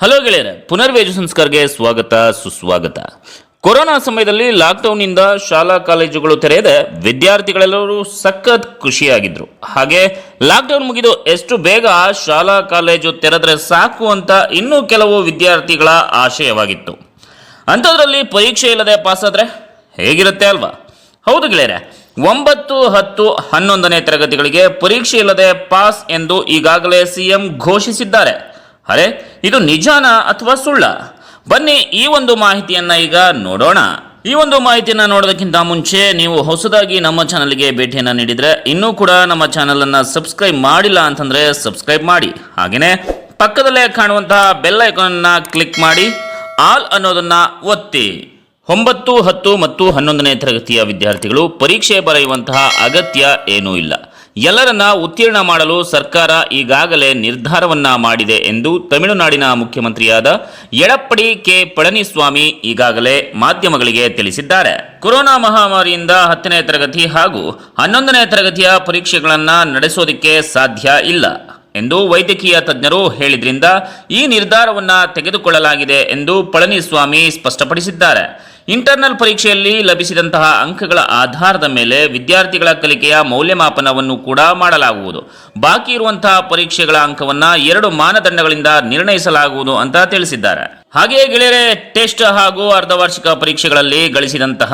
Hello ಗೆಳೆಯರೆ, ಪುನರ್ವೇಜು ಸಂಸ್ಕಾರಕ್ಕೆ ಸ್ವಾಗತ, ಸುಸ್ವಾಗತ. ಕೊರೋನಾ ಸಮಯದಲ್ಲಿ ಲಾಕ್ಡೌನ್ನಿಂದ ಶಾಲಾ ಕಾಲೇಜುಗಳು ತೆರೆಯದೆ ವಿದ್ಯಾರ್ಥಿಗಳೆಲ್ಲರೂ ಸಖತ್ ಖುಷಿಯಾಗಿದ್ರು. ಹಾಗೆ ಲಾಕ್ಡೌನ್ ಮುಗಿದು ಎಷ್ಟು ಬೇಗ ಶಾಲಾ ಕಾಲೇಜು ತೆರೆದ್ರೆ ಸಾಕು ಅಂತ ಇನ್ನೂ ಕೆಲವು ವಿದ್ಯಾರ್ಥಿಗಳ ಆಶಯವಾಗಿತ್ತು. ಅಂಥದ್ರಲ್ಲಿ ಪರೀಕ್ಷೆ ಇಲ್ಲದೆ ಪಾಸಾದರೆ ಹೇಗಿರುತ್ತೆ ಅಲ್ವಾ? ಹೌದು ಗೆಳೆಯರೆ, ಒಂಬತ್ತು ಹತ್ತು ಹನ್ನೊಂದನೇ ತರಗತಿಗಳಿಗೆ ಪರೀಕ್ಷೆ ಇಲ್ಲದೆ ಪಾಸ್ ಎಂದು ಈಗಾಗಲೇ ಸಿಎಂ ಘೋಷಿಸಿದ್ದಾರೆ. ಅರೆ, ಇದು ನಿಜಾನ ಅಥವಾ ಸುಳ್ಳ? ಬನ್ನಿ ಈ ಒಂದು ಮಾಹಿತಿಯನ್ನ ಈಗ ನೋಡೋಣ. ಈ ಒಂದು ಮಾಹಿತಿಯನ್ನು ನೋಡೋದಕ್ಕಿಂತ ಮುಂಚೆ ನೀವು ಹೊಸದಾಗಿ ನಮ್ಮ ಚಾನಲ್ಗೆ ಭೇಟಿಯನ್ನು ನೀಡಿದರೆ ಇನ್ನೂ ಕೂಡ ನಮ್ಮ ಚಾನಲನ್ನು ಸಬ್ಸ್ಕ್ರೈಬ್ ಮಾಡಿಲ್ಲ ಅಂತಂದರೆ ಸಬ್ಸ್ಕ್ರೈಬ್ ಮಾಡಿ. ಹಾಗೆಯೇ ಪಕ್ಕದಲ್ಲೇ ಕಾಣುವಂತಹ ಬೆಲ್ ಐಕಾನನ್ನು ಕ್ಲಿಕ್ ಮಾಡಿ. ಆಲ್ ಅನ್ನೋದನ್ನ ಒತ್ತಿ. ಒಂಬತ್ತು, ಹತ್ತು ಮತ್ತು ಹನ್ನೊಂದನೇ ತರಗತಿಯ ವಿದ್ಯಾರ್ಥಿಗಳು ಪರೀಕ್ಷೆ ಬರೆಯುವಂತಹ ಅಗತ್ಯ ಏನೂ ಇಲ್ಲ. ಎಲ್ಲರನ್ನ ಉತ್ತೀರ್ಣ ಮಾಡಲು ಸರ್ಕಾರ ಈಗಾಗಲೇ ನಿರ್ಧಾರವನ್ನ ಮಾಡಿದೆ ಎಂದು ತಮಿಳುನಾಡಿನ ಮುಖ್ಯಮಂತ್ರಿಯಾದ ಎಡಪ್ಪಡಿ ಕೆ ಪಳನಿಸ್ವಾಮಿ ಈಗಾಗಲೇ ಮಾಧ್ಯಮಗಳಿಗೆ ತಿಳಿಸಿದ್ದಾರೆ. ಕೊರೋನಾ ಮಹಾಮಾರಿಯಿಂದ ಹತ್ತನೇ ತರಗತಿ ಹಾಗೂ ಹನ್ನೊಂದನೇ ತರಗತಿಯ ಪರೀಕ್ಷೆಗಳನ್ನು ನಡೆಸೋದಕ್ಕೆ ಸಾಧ್ಯ ಇಲ್ಲ. ಎಂದು ವೈದ್ಯಕೀಯ ತಜ್ಞರು ಹೇಳಿದ್ರಿಂದ ಈ ನಿರ್ಧಾರವನ್ನು ತೆಗೆದುಕೊಳ್ಳಲಾಗಿದೆ ಎಂದು ಪಳನಿಸ್ವಾಮಿ ಸ್ಪಷ್ಟಪಡಿಸಿದ್ದಾರೆ. ಇಂಟರ್ನಲ್ ಪರೀಕ್ಷೆಯಲ್ಲಿ ಲಭಿಸಿದಂತಹ ಅಂಕಗಳ ಆಧಾರದ ಮೇಲೆ ವಿದ್ಯಾರ್ಥಿಗಳ ಕಲಿಕೆಯ ಮೌಲ್ಯಮಾಪನವನ್ನು ಕೂಡ ಮಾಡಲಾಗುವುದು. ಬಾಕಿ ಇರುವಂತಹ ಪರೀಕ್ಷೆಗಳ ಅಂಕವನ್ನು ಎರಡು ಮಾನದಂಡಗಳಿಂದ ನಿರ್ಣಯಿಸಲಾಗುವುದು ಅಂತ ತಿಳಿಸಿದ್ದಾರೆ. ಹಾಗೆಯೇ ಗೆಳೆಯರೆ, ಟೆಸ್ಟ್ ಹಾಗೂ ಅರ್ಧವಾರ್ಷಿಕ ಪರೀಕ್ಷೆಗಳಲ್ಲಿ ಗಳಿಸಿದಂತಹ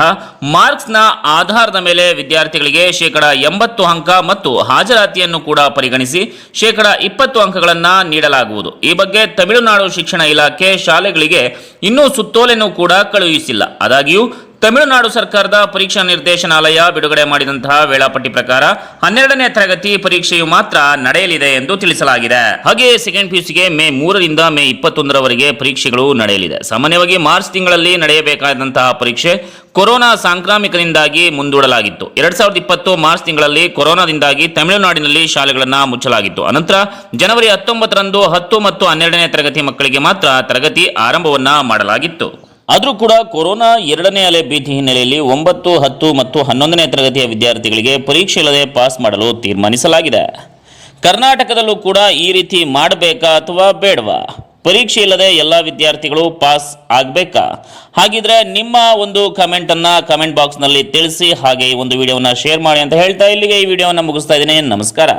ಮಾರ್ಕ್ಸ್ನ ಆಧಾರದ ಮೇಲೆ ವಿದ್ಯಾರ್ಥಿಗಳಿಗೆ ಶೇಕಡ ಎಂಬತ್ತು ಅಂಕ ಮತ್ತು ಹಾಜರಾತಿಯನ್ನು ಕೂಡ ಪರಿಗಣಿಸಿ ಶೇಕಡ ಇಪ್ಪತ್ತು ಅಂಕಗಳನ್ನು ನೀಡಲಾಗುವುದು. ಈ ಬಗ್ಗೆ ತಮಿಳುನಾಡು ಶಿಕ್ಷಣ ಇಲಾಖೆ ಶಾಲೆಗಳಿಗೆ ಇನ್ನೂ ಸುತ್ತೋಲೆಯನ್ನು ಕೂಡ ಕಳುಹಿಸಿಲ್ಲ. ಆದಾಗ್ಯೂ ತಮಿಳುನಾಡು ಸರ್ಕಾರದ ಪರೀಕ್ಷಾ ನಿರ್ದೇಶನಾಲಯ ಬಿಡುಗಡೆ ಮಾಡಿದಂತಹ ವೇಳಾಪಟ್ಟಿ ಪ್ರಕಾರ ಹನ್ನೆರಡನೇ ತರಗತಿ ಪರೀಕ್ಷೆಯು ಮಾತ್ರ ನಡೆಯಲಿದೆ ಎಂದು ತಿಳಿಸಲಾಗಿದೆ. ಹಾಗೆಯೇ ಸೆಕೆಂಡ್ ಪಿಯುಸಿಗೆ ಮೇ ಮೂರರಿಂದ ಮೇ ಇಪ್ಪತ್ತೊಂದರವರೆಗೆ ಪರೀಕ್ಷೆಗಳು ನಡೆಯಲಿದೆ. ಸಾಮಾನ್ಯವಾಗಿ ಮಾರ್ಚ್ ತಿಂಗಳಲ್ಲಿ ನಡೆಯಬೇಕಾದಂತಹ ಪರೀಕ್ಷೆ ಕೊರೋನಾ ಸಾಂಕ್ರಾಮಿಕದಿಂದಾಗಿ ಮುಂದೂಡಲಾಗಿತ್ತು. ಎರಡ್ ಸಾವಿರದ ಇಪ್ಪತ್ತು ಮಾರ್ಚ್ ತಿಂಗಳಲ್ಲಿ ಕೊರೋನಾದಿಂದಾಗಿ ತಮಿಳುನಾಡಿನಲ್ಲಿ ಶಾಲೆಗಳನ್ನು ಮುಚ್ಚಲಾಗಿತ್ತು. ಅನಂತರ ಜನವರಿ ಹತ್ತೊಂಬತ್ತರಂದು ಹತ್ತು ಮತ್ತು ಹನ್ನೆರಡನೇ ತರಗತಿ ಮಕ್ಕಳಿಗೆ ಮಾತ್ರ ತರಗತಿ ಆರಂಭವನ್ನ ಮಾಡಲಾಗಿತ್ತು. ಆದರೂ ಕೂಡ ಕೊರೋನಾ ಎರಡನೇ ಅಲೆ ಭೀತಿ ಹಿನ್ನೆಲೆಯಲ್ಲಿ ಒಂಬತ್ತು, ಹತ್ತು ಮತ್ತು ಹನ್ನೊಂದನೇ ತರಗತಿಯ ವಿದ್ಯಾರ್ಥಿಗಳಿಗೆ ಪರೀಕ್ಷೆ ಇಲ್ಲದೆ ಪಾಸ್ ಮಾಡಲು ತೀರ್ಮಾನಿಸಲಾಗಿದೆ. ಕರ್ನಾಟಕದಲ್ಲೂ ಕೂಡ ಈ ರೀತಿ ಮಾಡಬೇಕಾ ಅಥವಾ ಬೇಡವಾ? ಪರೀಕ್ಷೆ ಇಲ್ಲದೆ ಎಲ್ಲ ವಿದ್ಯಾರ್ಥಿಗಳು ಪಾಸ್ ಆಗಬೇಕಾ? ಹಾಗಿದ್ರೆ ನಿಮ್ಮ ಒಂದು ಕಮೆಂಟನ್ನು ಕಮೆಂಟ್ ಬಾಕ್ಸ್ನಲ್ಲಿ ತಿಳಿಸಿ ಹಾಗೆ ಒಂದು ವಿಡಿಯೋವನ್ನು ಶೇರ್ ಮಾಡಿ ಅಂತ ಹೇಳ್ತಾ ಇಲ್ಲಿಗೆ ಈ ವಿಡಿಯೋವನ್ನು ಮುಗಿಸ್ತಾ ಇದ್ದೀನಿ. ನಮಸ್ಕಾರ.